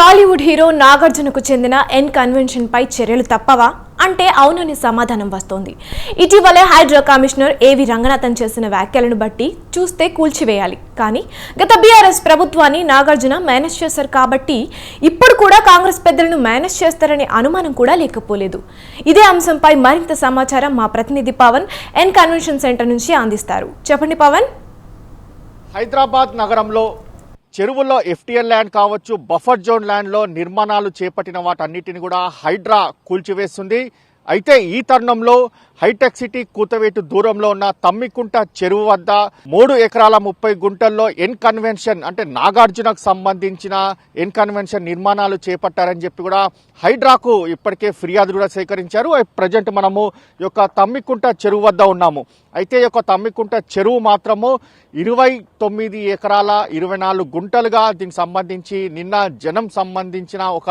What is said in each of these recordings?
Tollywood hero నాగార్జునకు చెందిన N convention పై చర్యలు తప్పవా? అంటే అవునని సమాధానం వస్తోంది. ఇటీవలే హైడ్రా కమిషనర్ ఏవి రంగనాథన్ చేసిన వ్యాఖ్యలను బట్టి చూస్తే కూల్చివేయాలి. కానీ గత బీఆర్ఎస్ ప్రభుత్వాన్ని నాగార్జున మేనేజ్ చేశారు కాబట్టి ఇప్పుడు కూడా కాంగ్రెస్ పెద్దలను మేనేజ్ చేస్తారనే అనుమానం కూడా లేకపోలేదు. ఇదే అంశంపై మరింత సమాచారం మా ప్రతినిధి పవన్ ఎన్ కన్వెన్షన్ సెంటర్ నుంచి అందిస్తారు. చెప్పండి పవన్. హైదరాబాద్ నగరంలో చెరువుల్లో ఎఫ్టీఎల్ ల్యాండ్ కావచ్చు బఫర్ జోన్ ల్యాండ్లో నిర్మాణాలు చేపట్టిన వాటన్నిటిని కూడా హైడ్రా కూల్చివేస్తుంది. అయితే ఈ తరుణంలో హైటెక్ సిటీ కూతవేటు దూరంలో ఉన్న తమ్మికుంట చెరువు వద్ద మూడు ఎకరాల ముప్పై గుంటల్లో ఎన్ కన్వెన్షన్ అంటే నాగార్జునకు సంబంధించిన ఎన్ కన్వెన్షన్ నిర్మాణాలు చేపట్టారని చెప్పి కూడా హైడ్రాకు ఇప్పటికే ఫిర్యాదు కూడా సేకరించారు. ప్రజెంట్ మనము యొక్క తమ్మికుంట చెరువు వద్ద ఉన్నాము. అయితే యొక్క తమ్మికుంట చెరువు మాత్రము ఇరవై తొమ్మిది ఎకరాల ఇరవై నాలుగు గుంటలుగా దీనికి సంబంధించి నిన్న జనం సంబంధించిన ఒక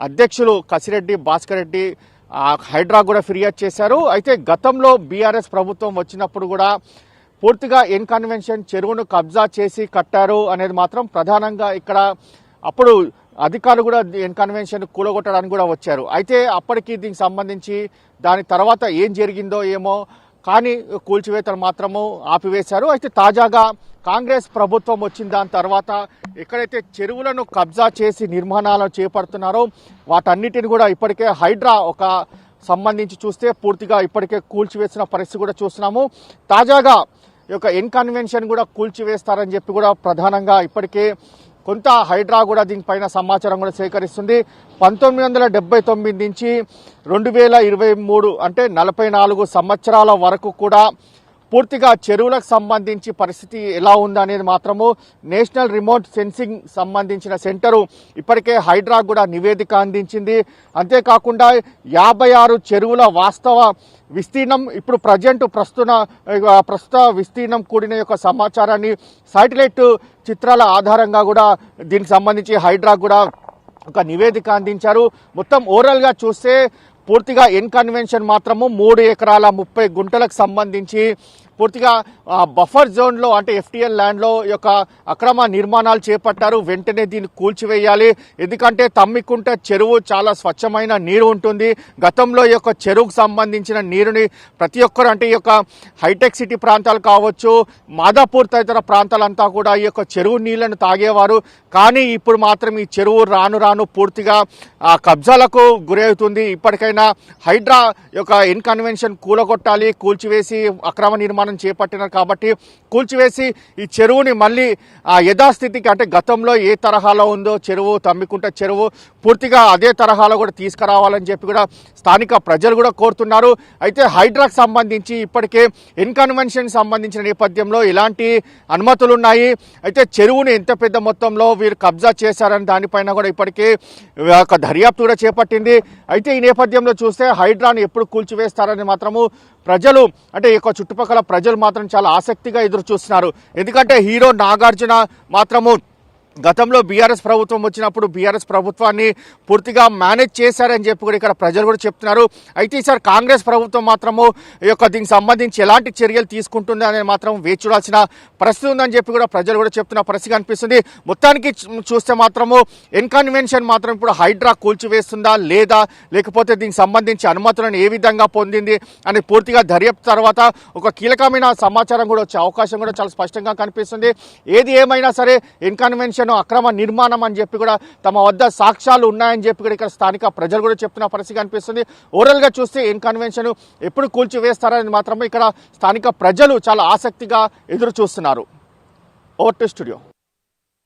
అధ్యక్షులు కసిరెడ్డి భాస్కర్ రెడ్డి హైడ్రా కూడా ఫిర్యాదు చేశారు. అయితే గతంలో బీఆర్ఎస్ ప్రభుత్వం వచ్చినప్పుడు కూడా పూర్తిగా ఇన్కన్వెన్షన్ చెరువును కబ్జా చేసి కట్టారు అనేది మాత్రం ప్రధానంగా ఇక్కడ అప్పుడు అధికారులు కూడా ఇన్కన్వెన్షన్ కూలగొట్టడానికి కూడా వచ్చారు. అయితే అప్పటికి దీనికి సంబంధించి దాని తర్వాత ఏం జరిగిందో ఏమో కానీ కూల్చివేతలు మాత్రము ఆపివేశారు. అయితే తాజాగా కాంగ్రెస్ ప్రభుత్వం వచ్చిన దాని తర్వాత ఎక్కడైతే చెరువులను కబ్జా చేసి నిర్మాణాలను చేపడుతున్నారో వాటన్నిటిని కూడా ఇప్పటికే హైడ్రా ఒక సంబంధించి చూస్తే పూర్తిగా ఇప్పటికే కూల్చివేసిన పరిస్థితి కూడా చూస్తున్నాము. తాజాగా ఈ యొక్క ఇన్కన్వెన్షన్ కూడా కూల్చివేస్తారని చెప్పి కూడా ప్రధానంగా ఇప్పటికే కొంత హైడ్రా కూడా దీనిపైన సమాచారం కూడా సేకరిస్తుంది. పంతొమ్మిది వందల డెబ్బై తొమ్మిది నుంచి రెండు వేల ఇరవై మూడు అంటే నలభై నాలుగు సంవత్సరాల వరకు కూడా పూర్తిగా చెరువులకు సంబంధించి పరిస్థితి ఎలా ఉందనేది మాత్రము నేషనల్ రిమోట్ సెన్సింగ్ సంబంధించిన సెంటరు ఇప్పటికే హైడ్రా కూడా నివేదిక అందించింది. అంతేకాకుండా యాభై ఆరు చెరువుల వాస్తవ విస్తీర్ణం ఇప్పుడు ప్రజెంట్ ప్రస్తుత ప్రస్తుత విస్తీర్ణం కూడిన యొక్క సమాచారాన్ని శాటిలైట్ చిత్రాల ఆధారంగా కూడా దీనికి సంబంధించి హైడ్రా కూడా ఒక నివేదిక అందించారు. మొత్తం ఓవరాల్గా చూస్తే పూర్తిగా ఇన్కన్వెన్షన్ మాత్రము మూడు ఎకరాల ముప్పై గుంటలకు సంబంధించి పూర్తిగా బఫర్ జోన్లో అంటే ఎఫ్టీఎల్ ల్యాండ్లో యొక్క అక్రమ నిర్మాణాలు చేపట్టారు. వెంటనే దీన్ని కూల్చివేయాలి. ఎందుకంటే తమ్మికుంట చెరువు చాలా స్వచ్ఛమైన నీరు ఉంటుంది. గతంలో ఈ యొక్క చెరువుకు సంబంధించిన నీరుని ప్రతి ఒక్కరు అంటే ఈ యొక్క హైటెక్ సిటీ ప్రాంతాలు కావచ్చు మాదాపూర్ తదితర ప్రాంతాలంతా కూడా ఈ యొక్క చెరువు నీళ్ళను తాగేవారు. కానీ ఇప్పుడు మాత్రం ఈ చెరువు రాను రాను పూర్తిగా కబ్జాలకు గురవుతుంది. ఇప్పటికైనా హైడ్రా యొక్క ఇన్కన్వెన్షన్ కూలగొట్టాలి కూల్చివేసి అక్రమ నిర్మాణం చేపట్టినారు కాబట్టి కూల్చివేసి ఈ చెరువుని మళ్ళీ యథాస్థితికి అంటే గతంలో ఏ తరహాలో ఉందో చెరువు తమ్మికుంట చెరువు పూర్తిగా అదే తరహాలో కూడా తీసుకురావాలని చెప్పి కూడా స్థానిక ప్రజలు కూడా కోరుతున్నారు. అయితే హైడ్రాకు సంబంధించి ఇప్పటికే ఇన్కన్వెన్షన్ సంబంధించిన నేపథ్యంలో ఇలాంటి అనుమతులు ఉన్నాయి అయితే చెరువుని ఎంత పెద్ద మొత్తంలో వీరు కబ్జా చేశారని దానిపైన కూడా ఇప్పటికే ఒక దర్యాప్తు కూడా చేపట్టింది. అయితే ఈ నేపథ్యంలో చూస్తే హైడ్రాను ఎప్పుడు కూల్చివేస్తారని మాత్రము ప్రజలు అంటే ఈ యొక్క చుట్టుపక్కల ప్రజలు మాత్రం చాలా ఆసక్తిగా ఎదురు చూస్తున్నారు ఎందుకంటే హీరో నాగార్జున మాత్రము గతంలో బీఆర్ఎస్ ప్రభుత్వం వచ్చినప్పుడు బీఆర్ఎస్ ప్రభుత్వాన్ని పూర్తిగా మేనేజ్ చేశారని చెప్పి కూడా ఇక్కడ ప్రజలు కూడా చెప్తున్నారు. అయితే ఈసారి కాంగ్రెస్ ప్రభుత్వం మాత్రము ఈ యొక్క దీనికి సంబంధించి ఎలాంటి చర్యలు తీసుకుంటుంది అనేది మాత్రం వేచి చూడాల్సిన పరిస్థితి ఉందని చెప్పి కూడా ప్రజలు కూడా చెప్తున్న పరిస్థితి కనిపిస్తుంది. మొత్తానికి చూస్తే మాత్రము ఇన్కన్వెన్షన్ మాత్రం ఇప్పుడు హైడ్రా కూల్చివేస్తుందా లేదా లేకపోతే దీనికి సంబంధించి అనుమతులను ఏ విధంగా పొందింది అని పూర్తిగా దర్యాప్తు తర్వాత ఒక కీలకమైన సమాచారం కూడా వచ్చే అవకాశం కూడా చాలా స్పష్టంగా కనిపిస్తుంది. ఏది ఏమైనా సరే ఇన్కన్వెన్షన్ అక్రమ నిర్మాణం అని చెప్పి కూడా తమ వద్ద సాక్ష్యాలు ఉన్నాయని చెప్పి కూడా ఇక్కడ స్థానిక ప్రజలు కూడా చెప్తున్న పరిస్థితి కనిపిస్తుంది. ఓవరాల్గా చూస్తే ఇన్కన్వెన్షన్ ఎప్పుడు కూల్చివేస్తారని మాత్రమే ఇక్కడ స్థానిక ప్రజలు చాలా ఆసక్తిగా ఎదురు చూస్తున్నారు ఓవర్ టు స్టూడియో